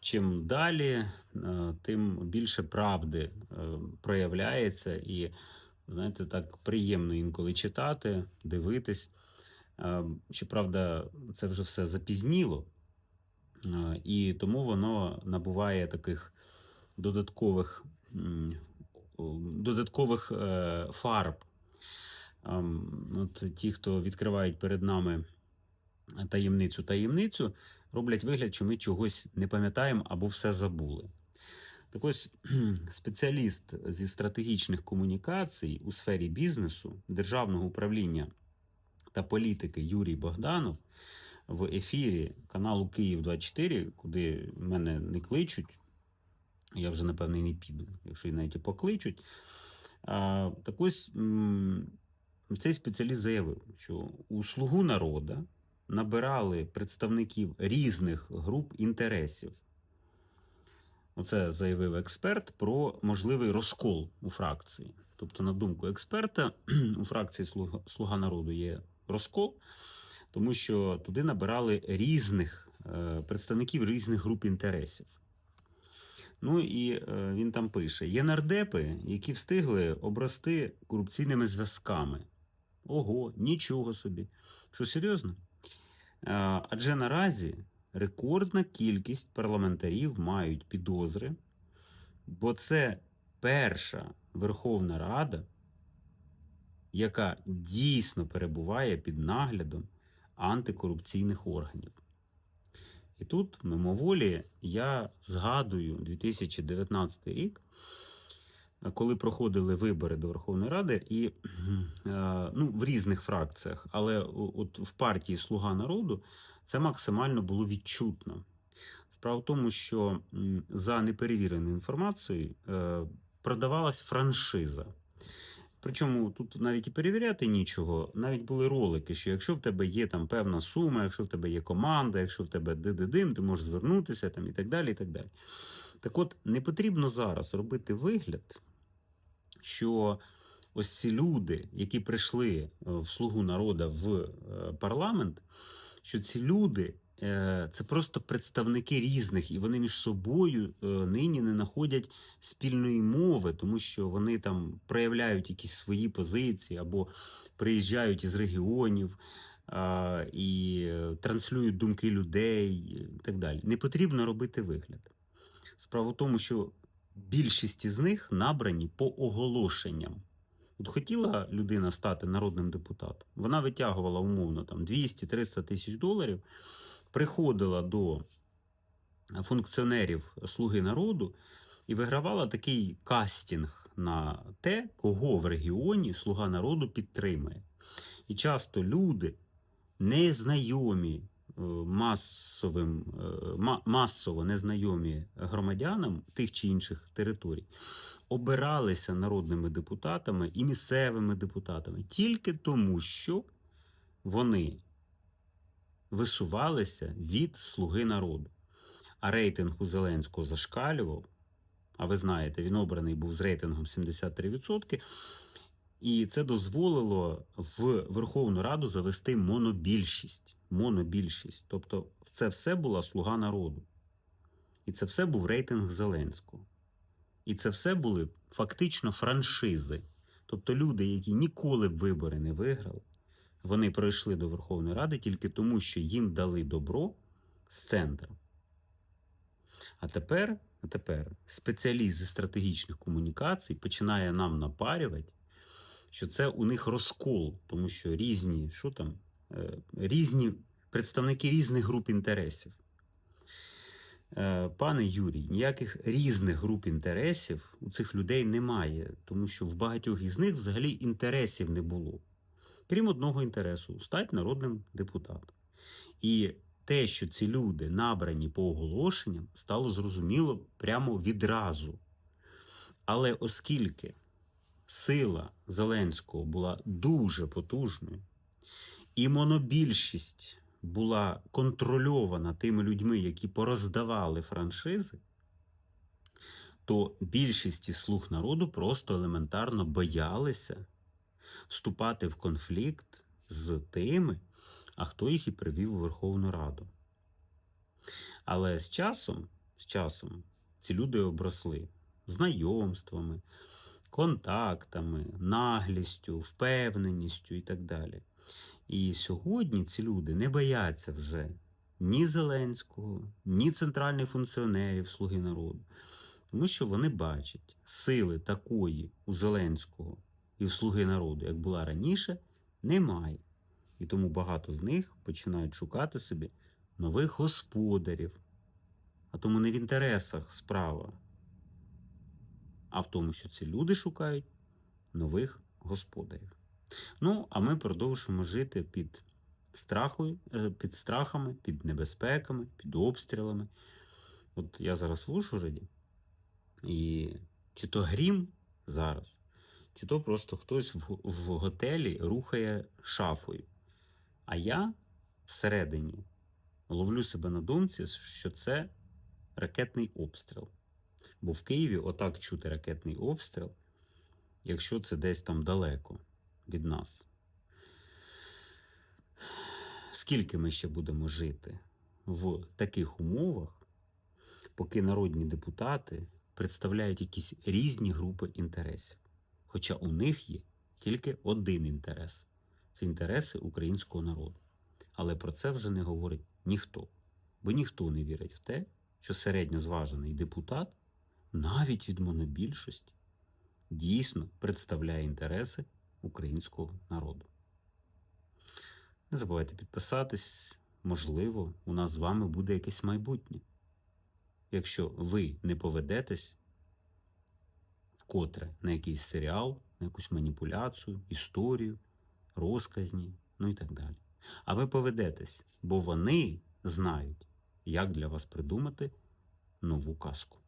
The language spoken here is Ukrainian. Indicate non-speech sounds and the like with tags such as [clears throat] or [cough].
чим далі, е, тим більше правди е, проявляється, і знаєте, так приємно інколи читати, дивитись. Е, Щоправда, це вже все запізніло, і тому воно набуває таких додаткових, додаткових фарб. Ем, От ті, хто відкривають перед нами таємницю таємницю, роблять вигляд, що ми чогось не пам'ятаємо або все забули. Так ось [clears throat] спеціаліст зі стратегічних комунікацій у сфері бізнесу, державного управління та політики Юрій Богданов в ефірі каналу Київ 24, куди мене не кличуть. Я вже, напевне, не піду, якщо і навіть покличуть. Так ось цей спеціаліст заявив, що у слугу народа набирали представників різних груп інтересів. Оце заявив експерт про можливий розкол у фракції. Тобто, на думку експерта, [clears throat] у фракції Слуга, народу є розкол, тому що туди набирали різних е, представників різних груп інтересів. Ну і е, він там пише: є нардепи, які встигли обрости корупційними зв'язками. Ого, нічого собі. Що серйозно? Е, Адже наразі рекордна кількість парламентарів мають підозри, бо це перша Верховна Рада, яка дійсно перебуває під наглядом антикорупційних органів. І тут, мимоволі, я згадую 2019 рік, коли проходили вибори до Верховної Ради, і е, ну, в різних фракціях, але от в партії Слуга народу це максимально було відчутно. Справа в тому, що за неперевіреною інформацією е, продавалась франшиза. Причому тут навіть і перевіряти нічого, навіть були ролики, що якщо в тебе є там певна сума, якщо в тебе є команда, якщо в тебе дидидим, ти можеш звернутися там і так далі. і так далі. Так от, не потрібно зараз робити вигляд, що ось ці люди, які прийшли е, в слугу народа в е, парламент, що ці люди е, це просто представники різних, і вони між собою нині не знаходять спільної мови, тому що вони там проявляють якісь свої позиції або приїжджають із регіонів. І транслюють думки людей і так далі. Не потрібно робити вигляд. Справа в тому, що більшість із них набрані по оголошенням. От хотіла людина стати народним депутатом, вона витягувала умовно там 200-300 тисяч доларів, приходила до функціонерів Слуги народу і вигравала такий кастинг на те, кого в регіоні Слуга народу підтримує. І часто люди, незнайомі масовим, е, масово незнайомі громадянам тих чи інших територій, обиралися народними депутатами і місцевими депутатами тільки тому, що вони висувалися від слуги народу. А рейтинг у Зеленського зашкалював. А ви знаєте, він обраний був з рейтингом 73%. І це дозволило в Верховну Раду завести монобільшість. Монобільшість. Тобто, це все була слуга народу. І це все був рейтинг Зеленського. І це все були фактично франшизи. Тобто люди, які ніколи б вибори не виграли, вони пройшли до Верховної Ради тільки тому, що їм дали добро з центру. А тепер, а тепер спеціаліст зі стратегічних комунікацій починає нам напарювати, що це у них розкол, тому що різні, що там, різні представники різних груп інтересів. Е, Пане Юрій, ніяких різних груп інтересів у цих людей немає, тому що в багатьох із них взагалі інтересів не було. Крім одного інтересу стати народним депутатом. І те, що ці люди набрані по оголошенням, стало зрозуміло прямо відразу. Але оскільки сила Зеленського була дуже потужною, і монобільшість була контрольована тими людьми, які пороздавали франшизи, то більшість із слуг народу просто елементарно боялися вступати в конфлікт з тими, а хто їх і привів у Верховну Раду. Але з часом з часом ці люди обросли знайомствами, контактами, наглістю, впевненістю і так далі. І сьогодні ці люди не бояться вже ні Зеленського, ні центральних функціонерів Слуги народу, тому що вони бачать сили такої у Зеленського і в Слуги народу, як була раніше, немає. І тому багато з них починають шукати собі нових господарів. А тому не в інтересах справа, а в тому, що ці люди шукають нових господарів. Ну, а ми продовжуємо жити під страхою, е, під страхами, під небезпеками, під обстрілами. От я зараз в Ужгороді, і чи то грім зараз, чи то просто хтось в, в готелі рухає шафою. А я всередині ловлю себе на думці, що це ракетний обстріл. Бо в Києві отак чути ракетний обстріл, якщо це десь там далеко від нас. Скільки ми ще будемо жити в таких умовах, поки народні депутати представляють якісь різні групи інтересів? Хоча у них є тільки один інтерес це інтереси українського народу. Але про це вже не говорить ніхто, бо ніхто не вірить в те, що середньозважений депутат, навіть від монобільшості, дійсно представляє інтереси українського народу. Не забувайте підписатись, можливо, у нас з вами буде якесь майбутнє. Якщо ви не поведетесь вкотре на якийсь серіал, на якусь маніпуляцію, історію, розказні, ну і так далі. А ви поведетесь, бо вони знають, як для вас придумати нову казку.